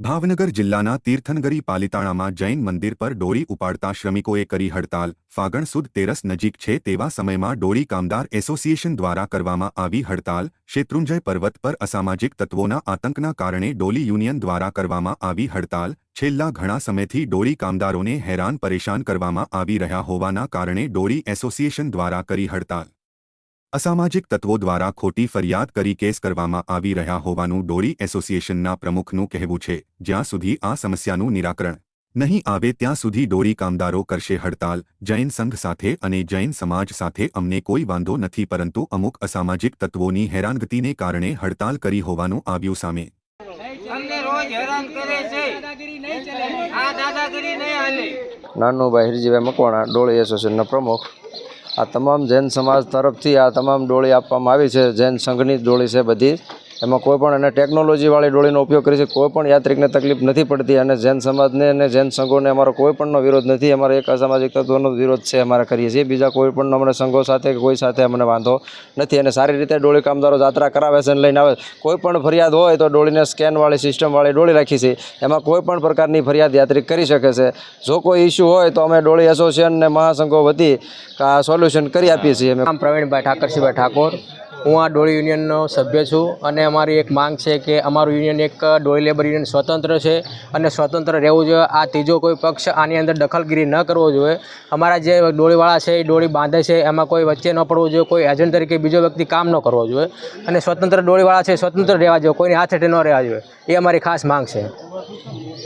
ભાવનગર જિલ્લાના તીર્થનગરી પાલિતાણામાં જૈન મંદિર પર ડોરી ઉપાડતા શ્રમિકોએ કરી હડતાલ. ફાગણ સુદ તેરસ નજીક છે તેવા સમયમાં ડોરી કામદાર એસોસિએશન દ્વારા કરવામાં આવી હડતાલ. શેત્રુંજય પર્વત પર અસામાજિક તત્વોના આતંકના કારણે ડોલી યુનિયન દ્વારા કરવામાં આવી હડતાલ. છેલ્લા ઘણા સમયથી ડોરી કામદારોને હેરાન પરેશાન કરવામાં આવી રહ્યા હોવાના કારણે ડોરી એસોસિએશન દ્વારા કરી હડતાલ. અસામાજિક તત્વો દ્વારા ખોટી ફરિયાદ કરી કેસ કરવામાં આવી રહ્યા હોવાનું ડોળી એસોસિએશનના પ્રમુખનું કહેવું છે જ્યાં સુધી આ સમસ્યાનું નિરાકરણ નહીં આવે ત્યાં સુધી ડોરી કામદારો કરશે હડતાલ જૈન સંઘ સાથે અને જૈન સમાજ સાથે અમને કોઈ વાંધો નથી પરંતુ અમુક અસામાજિક તત્વોની હેરાનગતિને કારણે હડતાલ કરી હોવાનું આવ્યું સામે. અમને રોજ હેરાન કરે છે. આ દાદાગીરી નહીં હાલે. નાનુભાઈ હિરજીભાઈ મકવાણા ડોળી એસોસિએશનના પ્રમુખ. આ તમામ જૈન સમાજ તરફથી આ તમામ ડોળી આપવામાં આવી છે, જૈન સંઘની જ ડોળી છે બધી. એમાં કોઈ પણ અને ટેકનોલોજીવાળી ડોળીનો ઉપયોગ કરી છે. કોઈ પણ યાત્રિકને તકલીફ નથી પડતી અને જૈન સમાજને અને જૈન સંઘોને અમારો કોઈ પણનો વિરોધ નથી. અમારે એક અસામાજિક તત્વોનો વિરોધ છે અમારે કરીએ છીએ. બીજા કોઈ પણ અમને સંઘો સાથે કે કોઈ સાથે અમને વાંધો નથી અને સારી રીતે ડોળી કામદારો જાત્રા કરાવે છે અને લઈને આવે. કોઈ પણ ફરિયાદ હોય તો ડોળીને સ્કેનવાળી સિસ્ટમવાળી ડોળી રાખી છે. એમાં કોઈ પણ પ્રકારની ફરિયાદ યાત્રિક કરી શકે છે. જો કોઈ ઇસ્યુ હોય તો અમે ડોળી એસોસિએશનને મહાસંઘો વતી આ સોલ્યુશન કરી આપીએ છીએ. અમે પ્રવીણભાઈ ઠાકરસિંહભાઈ ઠાકોર હું આ ડોળી યુનિયનનો સભ્ય છું અને અમારી એક માંગ છે કે અમારું યુનિયન એક ડોળી લેબર યુનિયન સ્વતંત્ર છે અને સ્વતંત્ર રહેવું જોઈએ. આ ત્રીજો કોઈ પક્ષ આની અંદર દખલગીરી ન કરવો જોઈએ. અમારા જે ડોળીવાળા છે, એ ડોળી બાંધે છે, એમાં કોઈ વચ્ચે ન પડવું જોઈએ, કોઈ એજન્ટ તરીકે બીજો વ્યક્તિ કામ ન કરવો જોઈએ. અને સ્વતંત્ર ડોળીવાળા છે, સ્વતંત્ર રહેવા જોઈએ, કોઈની હાથે ન રહેવા જોઈએ. એ અમારી ખાસ માંગ છે.